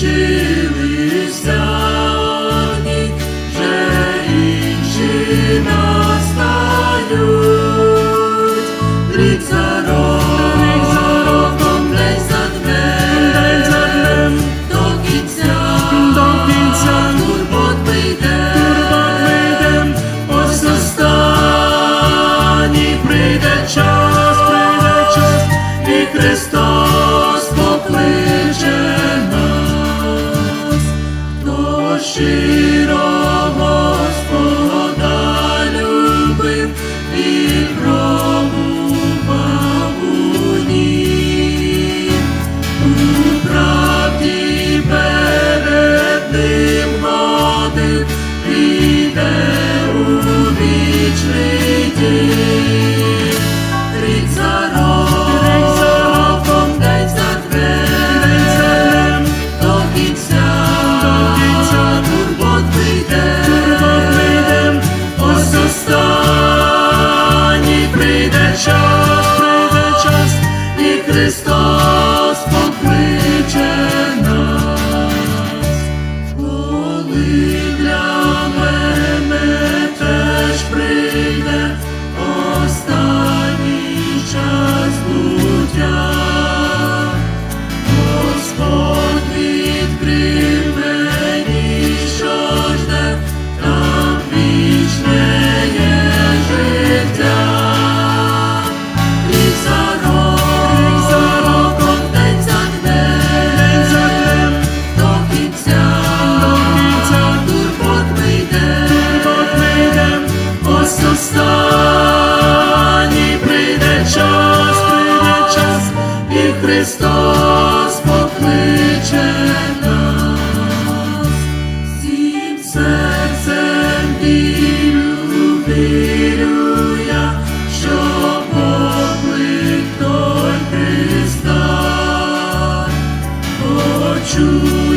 Jesus. Христос покличе нас, всім серцем вірю, вірю я, що поклик той Христа. Хочу